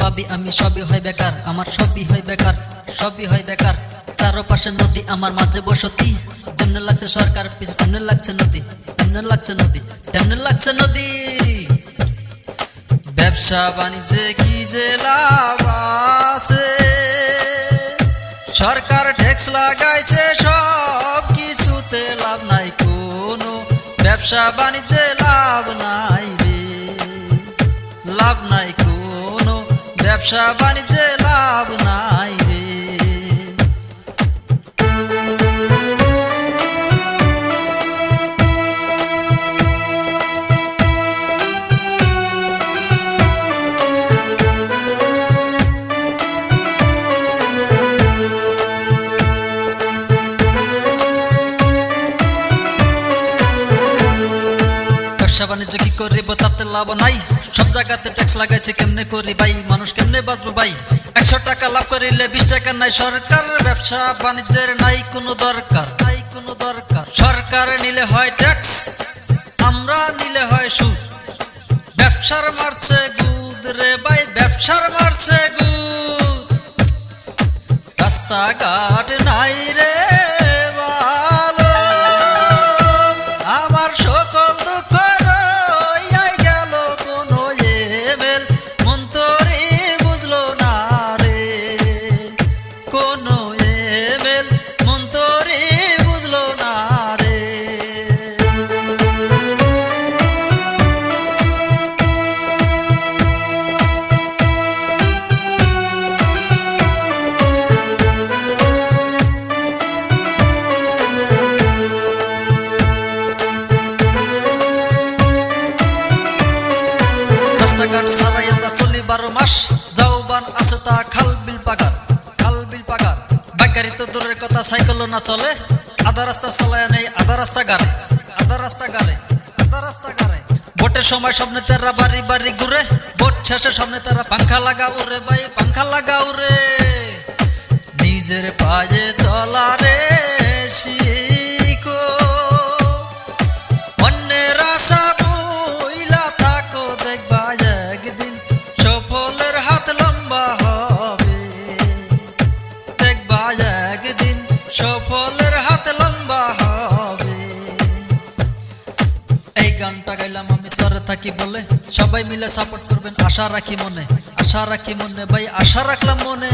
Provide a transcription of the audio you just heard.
ভাবি আমি সবই হয় বেকার, আমার সবই হয় বেকার, সবই হয় বেকার। চারপাশে নদী, আমার মাঝে বসতি। তেমনে লাগছে সরকার পিছনে তেমনে লাগছে নদী তেমনে লাগছে নদী তেমনে লাগছে নদী? ব্যবসা বাণিজ্যে কি যে লাভ আছে? সরকার ট্যাক্স লাগাইছে, সব কিছুতে লাভ নাই কোনো। ব্যবসা বাণিজ্যে লাভ নাই রে। লাভ নাই কোনো। ব্যবসা বাণিজ্যে লাভ নাই। ব্যবসা বাণিজ্য কি করিব তাতে লাভ নাই? সব জায়গাতে ট্যাক্স লাগাইছে কেমনে করি ভাই? মানুষ কেমনে বাঁচবো ভাই? একশো টাকা লাভ করিলে বিশ টাকা নাই। সরকার ব্যবসা বাণিজ্যের নাই কোনো দরকার। নাই কোনো দরকার। সরকার নিলে হয় ট্যাক্স আমরা নিলে হয় সুদ। ব্যবসার মারছে গুদ রে ভাই, ব্যবসার মারছে গুদ রাস্তাঘাট নাই রে। রাস্তাঘাট সারাই আমরা চলি মাস যৌবান আছে তা খাল বিল পাগার, খাল বিল পাগার। বাইকারি তো দূরের কথা, সাইকেলও না চলে। আধা রাস্তা চালায় নেই, আধা রাস্তা গাড়ে। আধা রাস্তা গাড়ে, আধা রাস্তা গাড়ে। ভোটের সময় স্বপ্নে তেরা বাড়ি বাড়ি ঘুরে। ভোট শেষে স্বপ্নে তেরা পাংখা লাগা উরে ভাই, পাংখা লাগা উরে নিজের পায়ে চলা সফলের হাত লম্বা হবে। এই গানটা গাইলাম আমি, স্বরে থাকি বলে। সবাই মিলে সাপোর্ট করবেন, আশা রাখি মনে। আশা রাখি মনে, ভাই, আশা রাখলাম মনে।